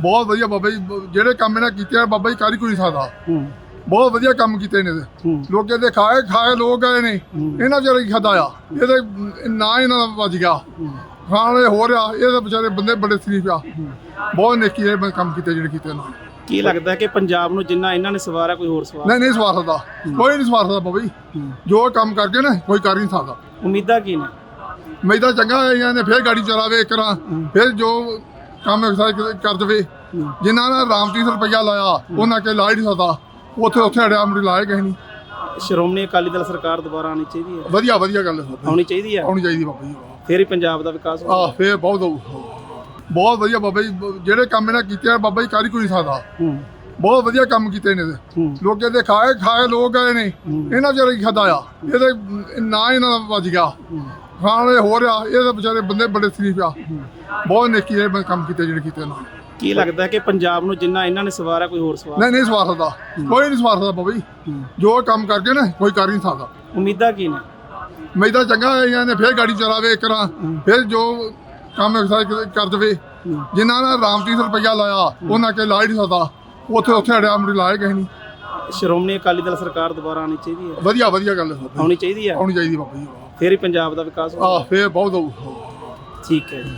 ਬਹੁਤ ਵਧੀਆ ਬਾਬਾ ਜੀ ਬ- ਜਿਹੜੇ ਕੰਮ ਇਹਨਾਂ ਕੀਤੇ ਆ ਬਾਬਾ ਜੀ ਕਾਰੀ ਕੋਈ ਨਹੀਂ ਸਕਦਾ ਹੂੰ। ਬਹੁਤ ਵਧੀਆ ਕੰਮ ਕੀਤੇ ਨੇ ਇਹਦੇ। ਹੂੰ। ਲੋਕੇ ਦੇ ਖਾਏ ਖਾਏ ਲੋਕ ਆਏ ਨੇ। ਇਹਨਾਂ ਵਿਚਾਰੇ ਕੀ ਖਾਦਾ ਆ? ਇਹਦੇ ਨਾ ਇਹਨਾਂ ਦਾ ਵੱਜ ਗਿਆ। ਖਾਣ ਹੋ ਰਿਹਾ ਇਹਦੇ ਵਿਚਾਰੇ ਬੰਦੇ ਬੜੇ ਸ਼ਰੀਫ ਆ। ਬਹੁਤ ਨੇਕੀ ਇਹ ਕੰਮ ਕੀਤੇ ਜਿਹੜੇ ਕੀਤੇ ਨੇ। ਕੀ ਲੱਗਦਾ ਕਿ ਪੰਜਾਬ ਨੂੰ ਜਿੰਨਾ ਇਹਨਾਂ ਨੇ ਸਵਾਰਿਆ ਕੋਈ ਹੋਰ ਸਵਾਰ? ਨਹੀਂ ਨਹੀਂ ਸਵਾਰ ਸਕਦਾ। ਕੋਈ ਨਹੀਂ ਸਵਾਰ ਸਕਦਾ ਬਾਬਾ ਜੀ। ਜੋ ਕੰਮ ਕਰਕੇ ਨਾ ਕੋਈ ਕਰ ਨਹੀਂ ਸਕਦਾ। ਉਮੀਦਾਂ ਕੀ ਨੇ? ਮੈਦਾ ਚੰਗਾ ਹੈ ਇਹਨਾਂ ਨੇ ਫੇਰ ਗਾੜੀ ਚਲਾਵੇ ਕਰਾਂ ਫਿਰ ਜੋ ਕੰਮ ਐਕਸਾਈਜ਼ ਕਰ ਦੇਵੇ ਜਿਨ੍ਹਾਂ ਨੇ ਰਾਮਤੀਰ ਰੁਪਈਆ ਲਾਇਆ ਉਹਨਾਂ ਕੇ ਲਾ ਹੀ ਨਹੀਂ ਸਕਦਾ ਉੱਥੇ ਉੱਥੇ ਅੜਿਆ ਮੁੜੀ ਲਾਏ ਗਏ ਨਹੀਂ ਸ਼੍ਰੋਮਣੀ ਅਕਾਲੀ ਦਲ ਸਰਕਾਰ ਦੁਬਾਰਾ ਆਣੀ ਚਾਹੀਦੀ ਹੈ? ਵਧੀਆ ਵਧੀਆ ਗੱਲ ਹੈ ਆਉਣੀ ਚਾਹੀਦੀ ਹੈ? ਆਉਣੀ ਚਾਹੀਦੀ ਬਾਬਾ ਜੀ। ਫੇਰ ਹੀ ਪੰਜਾਬ ਦਾ ਵਿਕਾਸ ਹੋਊ ਆਹ ਫੇਰ ਬਹੁਤ ਹੋਊ। ਬਹੁਤ ਵਧੀਆ ਬਾਬਾ ਜੀ। ਜਿਹੜੇ ਕੰਮ ਇਹਨਾਂ ਕੀਤੇ ਆ ਬਾਬਾ ਜੀ ਕਾਰੀ ਕੋਈ ਨਹੀਂ ਸਕਦਾ। ਬਹੁਤ ਵਧੀਆ ਕੰਮ ਕੀਤੇ ਨੇ ਲੋਕੇ ਦੇ ਖਾਏ ਖਾਏ ਲੋਕ ਆਏ ਨੇ। ਇਹਨਾਂ ਵਿਚਾਰੇ ਕੀ ਖਾਦਾ ਆ। ਇਹਦੇ ਨਾ ਇਹਨਾਂ ਦਾ ਵੱਜ ਗਿਆ। ਖਾਣ ਵਾਲੇ ਹੋ ਰਿਹਾ। ਇਹਦੇ ਵਿਚਾਰੇ ਬੰਦੇ ਬੜੇ ਸ਼ਰੀਫ ਆ। ਬਹੁਤ ਨੇਕੀ ਇਹ ਕੰਮ ਕੀਤੇ ਜਿਹੜੇ ਕੀਤੇ ਨੇ। ਕੀ ਲੱਗਦਾ ਕਿ ਪੰਜਾਬ ਨੂੰ ਜਿੰਨਾ ਇਹਨਾਂ ਨੇ ਸਵਾਰਿਆ ਕੋਈ ਹੋਰ ਸਵਾਰ? ਨਹੀਂ ਨਹੀਂ ਸਵਾਰ ਸਕਦਾ। ਕੋਈ ਨਹੀਂ ਸਵਾਰ ਸਕਦਾ ਬਾਬਾ ਜੀ ਜੋ ਕੰਮ ਕਰਕੇ ਨਾ ਕੋਈ ਕਰ ਨਹੀਂ ਸਕਦਾ। ਉਮੀਦਾਂ ਕੀ ਨੇ? ਮੈਦਾ ਚੰਗਾ ਹੈ ਇਹਨਾਂ ਨੇ ਫੇਰ ਗਾੜੀ ਚਲਾਵੇ ਕਰਾਂ ਫਿਰ ਜੋ ਕੰਮ ਐਕਸਾਈਜ਼ ਕਰ ਦੇਵੇ। ਜਿਨ੍ਹਾਂ ਨੇ ਰਾਮਤੀਰ ਰੁਪਈਆ ਲਾਇਆ ਉਹਨਾਂ ਕੇ ਲਾ ਹੀ ਨਹੀਂ ਸਕਦਾ। ਉੱਥੇ ਉੱਥੇ ਅੜਿਆ ਮੁੜੀ ਲਾਏ ਗਏ ਨਹੀਂ ਸ਼੍ਰੋਮਣੀ ਅਕਾਲੀ ਦਲ ਸਰਕਾਰ ਦੁਬਾਰਾ ਆਣੀ ਚਾਹੀਦੀ ਹੈ? ਵਧੀਆ ਵਧੀਆ ਗੱਲ ਹੈ ਆਉਣੀ ਚਾਹੀਦੀ ਹੈ? ਆਉਣੀ ਚਾਹੀਦੀ ਬਾਬਾ ਜੀ ਫੇਰ ਹੀ ਪੰਜਾਬ ਦਾ ਵਿਕਾਸ ਹੋਊ ਆਹ ਫੇਰ ਬਹੁਤ ਹੋਊ। ਠੀਕ ਹੈ ਜੀ